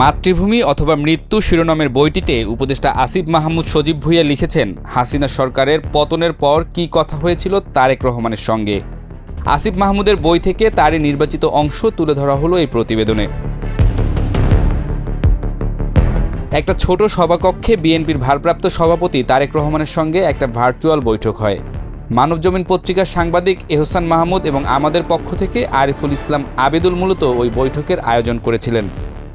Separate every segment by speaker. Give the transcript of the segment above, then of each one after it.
Speaker 1: মাতৃভূমি অথবা মৃত্যু শিরোনামের বইটিতে উপদেষ্টা আসিফ মাহমুদ সজীব ভুইয়া লিখেছেন, হাসিনা সরকারের পতনের পর কি কথা হয়েছিল তারেক রহমানের সঙ্গে। আসিফ মাহমুদের বই থেকে তারই নির্বাচিত অংশ তুলে ধরা হলো এই প্রতিবেদনে। একটা ছোট সভাকক্ষে বিএনপির ভারপ্রাপ্ত সভাপতি তারেক রহমানের সঙ্গে একটা ভার্চুয়াল বৈঠক হয়। মানবজমিন পত্রিকার সাংবাদিক এহসান মাহমুদ এবং আমাদের পক্ষ থেকে আরিফুল ইসলাম আবেদুল মূলত ওই বৈঠকের আয়োজন করেছিলেন।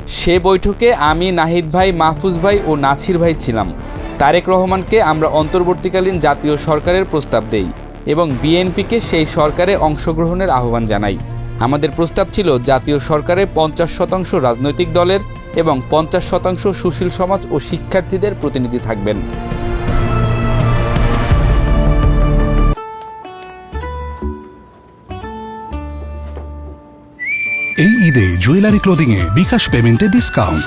Speaker 1: সে বৈঠকে আমি নাহিদ ভাই, মাহফুজ ভাই ও নাছির ভাই ছিলাম। তারেক রহমানকে আমরা অন্তর্বর্তীকালীন জাতীয় সরকারের প্রস্তাব দেই এবং বিএনপিকে সেই সরকারে অংশগ্রহণের আহ্বান জানাই। আমাদের প্রস্তাব ছিল জাতীয় সরকারে পঞ্চাশ শতাংশ রাজনৈতিক দলের এবং পঞ্চাশ শতাংশ সুশীল সমাজ ও শিক্ষার্থীদের প্রতিনিধি থাকবেন।
Speaker 2: এই ঈদে জুয়েলারি ক্লোদিং এ বিকাশ পেমেন্টে ডিসকাউন্ট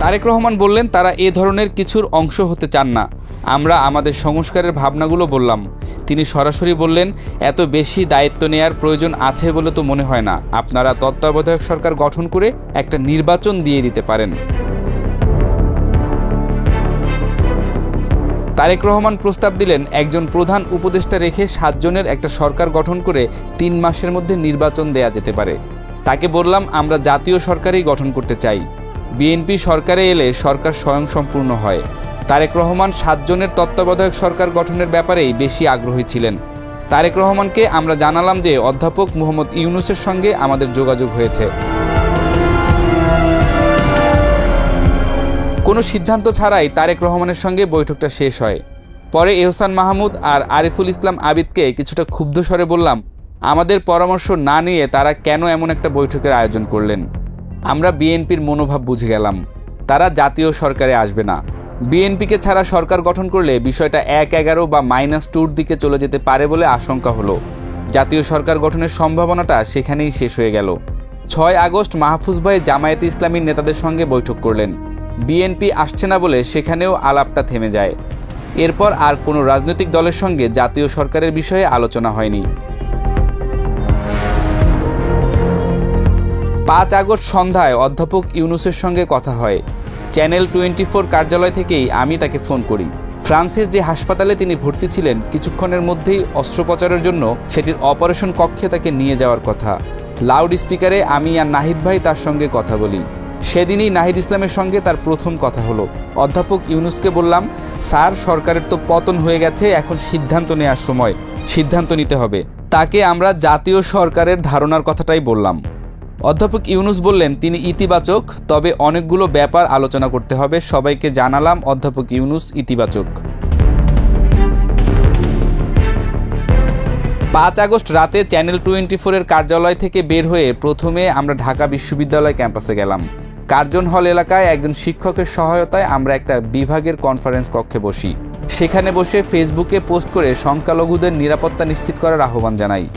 Speaker 1: তারেক রহমান বললেন, তারা এ ধরনের কিছুর অংশ হতে চান না। আমরা আমাদের সংস্কারের ভাবনাগুলো বললাম। তিনি সরাসরি বললেন, এত বেশি দায়িত্ব নেয়ার প্রয়োজন আছে বলে তো মনে হয় না। আপনারা তত্ত্বাবধায়ক সরকার গঠন করে একটা নির্বাচন দিয়ে দিতে পারেন। তারেক রহমান প্রস্তাব দিলেন, একজন প্রধান উপদেষ্টা রেখে সাতজনের একটা সরকার গঠন করে তিন মাসের মধ্যে নির্বাচন দেয়া যেতে পারে। তাকে বললাম, আমরা জাতীয় সরকারই গঠন করতে চাই। বিএনপি সরকারে এলে সরকার স্বয়ংসম্পূর্ণ হয়। তারেক রহমান সাতজনের তত্ত্বাবধায়ক সরকার গঠনের ব্যাপারেই বেশি আগ্রহী ছিলেন। তারেক রহমানকে আমরা জানালাম যে অধ্যাপক মোহাম্মদ ইউনুসের সঙ্গে আমাদের যোগাযোগ হয়েছে। কোনো সিদ্ধান্ত ছাড়াই তারেক রহমানের সঙ্গে বৈঠকটা শেষ হয়। পরে এহসান মাহমুদ আর আরিফুল ইসলাম আবিদকে কিছুটা ক্ষুব্ধ স্বরে বললাম, আমাদের পরামর্শ না নিয়ে তারা কেন এমন একটা বৈঠকের আয়োজন করলেন? আমরা বিএনপির মনোভাব বুঝে গেলাম। তারা জাতীয় সরকারে আসবে না। বিএনপিকে ছাড়া সরকার গঠন করলে বিষয়টা এক এগারো বা মাইনাস টুর দিকে চলে যেতে পারে বলে আশঙ্কা হলো। জাতীয় সরকার গঠনের সম্ভাবনাটা সেখানেই শেষ হয়ে গেল। ছয় আগস্ট মাহফুজ ভাই জামায়াতে ইসলামীর নেতাদের সঙ্গে বৈঠক করলেন। বিএনপি আসছে না বলে সেখানেও আলাপটা থেমে যায়। এরপর আর কোনো রাজনৈতিক দলের সঙ্গে জাতীয় সরকারের বিষয়ে আলোচনা হয়নি। পাঁচ আগস্ট সন্ধ্যায় অধ্যাপক ইউনুসের সঙ্গে কথা হয়। চ্যানেল টোয়েন্টি ফোর কার্যালয় থেকেই আমি তাকে ফোন করি। ফ্রান্সের যে হাসপাতালে তিনি ভর্তি ছিলেন, কিছুক্ষণের মধ্যেই অস্ত্রোপচারের জন্য সেটির অপারেশন কক্ষে তাকে নিয়ে যাওয়ার কথা। লাউড স্পিকারে আমি আর নাহিদ ভাই তার সঙ্গে কথা বলি। সেদিনই নাহিদ ইসলামের সঙ্গে তার প্রথম কথা হলো। অধ্যাপক ইউনুসকে বললাম, স্যার, সরকারের তো পতন হয়ে গেছে, এখন সিদ্ধান্ত নেওয়ার সময়। সিদ্ধান্ত নিতে হবে। তাকে আমরা জাতীয় সরকারের ধারণার কথাটাই বললাম। অধ্যাপক ইউনুস বললেন, তিনি ইতিবাচক, তবে অনেকগুলো ব্যাপার আলোচনা করতে হবে। সবাইকে জানালাম, অধ্যাপক ইউনুস ইতিবাচক। পাঁচ আগস্ট রাতে চ্যানেল টোয়েন্টি ফোরের কার্যালয় থেকে বের হয়ে প্রথমে আমরা ঢাকা বিশ্ববিদ্যালয় ক্যাম্পাসে গেলাম। কার্জন হল এলাকায় একজন শিক্ষকের সহায়তায় আমরা একটা বিভাগের কনফারেন্স কক্ষে বসি। সেখানে বসে ফেসবুকে পোস্ট করে সংখ্যালঘুদের নিরাপত্তা নিশ্চিত করার আহ্বান জানাই।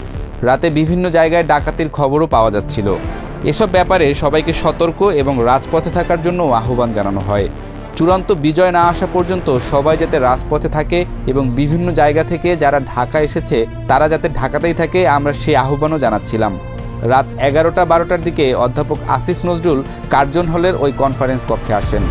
Speaker 1: রাতে বিভিন্ন জায়গায় ডাকাতির খবরও পাওয়া যাচ্ছিল। এসব ব্যাপারে সবাইকে সতর্ক এবং রাজপথে থাকার জন্য আহ্বান জানানো হয়। চূড়ান্ত বিজয় না আসা পর্যন্ত সবাই যাতে রাজপথে থাকে এবং বিভিন্ন জায়গা থেকে যারা ঢাকা এসেছে, তারা যাতে ঢাকাতেই থাকে, আমরা সেই আহ্বানও জানাচ্ছিলাম। রাত এগারোটা বারোটার দিকে অধ্যাপক আসিফ নজরুল কার্জন হলের ওই কনফারেন্স কক্ষে আসেন।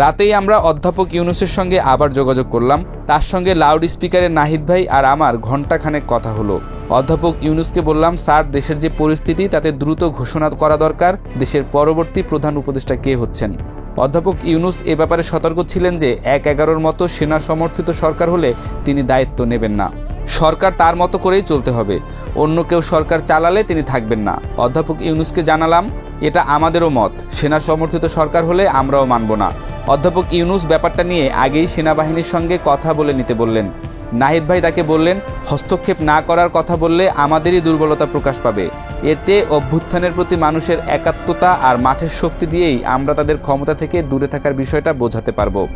Speaker 1: রাতেই আমরা অধ্যাপক ইউনুসের সঙ্গে আবার যোগাযোগ করলাম। তার সঙ্গে লাউড স্পিকারে নাহিদ ভাই আর আমার ঘণ্টাখানেক কথা হলো। অধ্যাপক ইউনুসকে বললাম, স্যার, দেশের যে পরিস্থিতি, তাতে দ্রুত ঘোষণা করা দরকার। দেশের পরবর্তী প্রধান উপদেষ্টা কে হচ্ছেন? অধ্যাপক ইউনুস এ ব্যাপারে সতর্ক ছিলেন যে, এক এগারোর মতো সেনা সমর্থিত সরকার হলে তিনি দায়িত্ব নেবেন না। সরকার তার মতো করেই চলতে হবে। অন্য কেউ সরকার চালালে তিনি থাকবেন না। অধ্যাপক ইউনুসকে জানালাম, এটা আমাদেরও মত। সেনা সমর্থিত সরকার হলে আমরাও মানব না। অধ্যাপক ইউনুস ব্যাপারটা নিয়ে আগেই সেনাবাহিনীর সঙ্গে কথা বলে নিতে বললেন। নাহিদ ভাই তাকে বললেন, হস্তক্ষেপ না করার কথা বললে আমাদেরই দুর্বলতা প্রকাশ পাবে। এর চেয়ে অভ্যুত্থানের প্রতি মানুষের একাত্মতা আর মাঠের শক্তি দিয়েই আমরা তাদের ক্ষমতা থেকে দূরে থাকার বিষয়টা বোঝাতে পারব।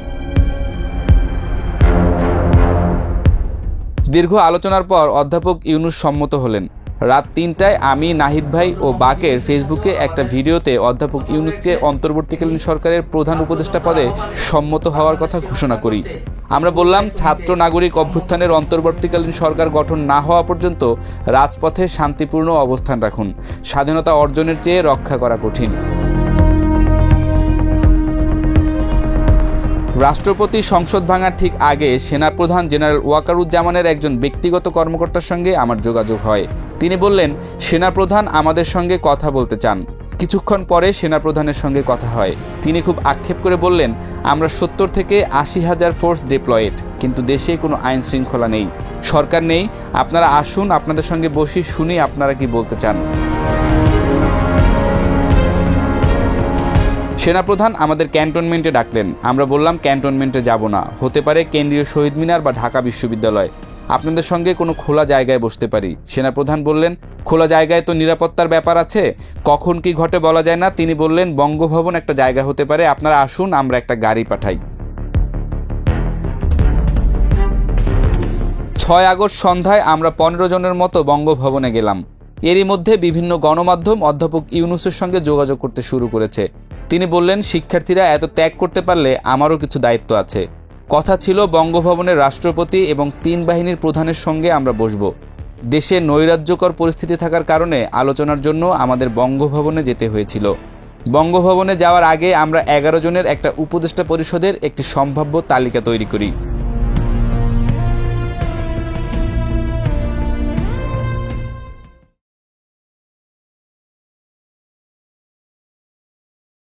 Speaker 1: দীর্ঘ আলোচনার পর অধ্যাপক ইউনুস সম্মত হলেন। রাত তিনটায় আমি, নাহিদ ভাই ও বাকের ফেসবুকে একটা ভিডিওতে অধ্যাপক ইউনুসকে অন্তর্বর্তীকালীন সরকারের প্রধান উপদেষ্টা পদে সম্মত হওয়ার কথা ঘোষণা করি। আমরা বললাম, ছাত্র নাগরিক অভ্যুত্থানের অন্তর্বর্তীকালীন সরকার গঠন না হওয়া পর্যন্ত রাজপথে শান্তিপূর্ণ অবস্থান রাখুন। স্বাধীনতা অর্জনের চেয়ে রক্ষা করা কঠিন। রাষ্ট্রপতি সংসদ ভাঙার ঠিক আগে সেনাপ্রধান জেনারেল ওয়াকারুজ্জামানের একজন ব্যক্তিগত কর্মকর্তার সঙ্গে আমার যোগাযোগ হয়। তিনি বললেন, সেনাপ্রধান আমাদের সঙ্গে কথা বলতে চান। কিছুক্ষণ পরে সেনাপ্রধানের সঙ্গে কথা হয়। তিনি খুব আক্ষেপ করে বললেন, আমরা সত্তর থেকে আশি হাজার ফোর্স ডিপ্লয়েড, কিন্তু দেশে কোনো আইন শৃঙ্খলা নেই। সরকার নেই। আপনারা আসুন, আপনাদের সঙ্গে বসি, শুনি আপনারা কি বলতে চান? সেনাপ্রধান আমাদের ক্যান্টনমেন্টে ডাকলেন। আমরা বললাম, ক্যান্টনমেন্টে যাব না। হতে পারে কেন্দ্রীয় শহীদ মিনার বা ঢাকা বিশ্ববিদ্যালয়। আপনাদের সঙ্গে কোনো খোলা জায়গায় বসতে পারি। সেনাপ্রধান বললেন, খোলা জায়গায় তো নিরাপত্তার ব্যাপার আছে। কখন কি ঘটে বলা যায় না? তিনি বললেন, বঙ্গভবন একটা জায়গা হতে পারে। আপনারা আসুন, আমরা একটা গাড়ি পাঠাই। ছয় আগস্ট সন্ধ্যায় আমরা পনেরো জনের মতো বঙ্গভবনে গেলাম। এরই মধ্যে বিভিন্ন গণমাধ্যম অধ্যাপক ইউনুসের সঙ্গে যোগাযোগ করতে শুরু করেছে। তিনি বললেন, শিক্ষার্থীরা এত ত্যাগ করতে পারলে আমারও কিছু দায়িত্ব আছে। কথা ছিল বঙ্গভবনের রাষ্ট্রপতি এবং তিন বাহিনীর প্রধানের সঙ্গে আমরা বসব। দেশে নৈরাজ্যকর পরিস্থিতি থাকার কারণে আলোচনার জন্য আমাদের বঙ্গভবনে যেতে হয়েছিল। বঙ্গভবনে যাওয়ার আগে আমরা এগারো জনের একটা উপদেষ্টা পরিষদের একটি সম্ভাব্য তালিকা তৈরি করি।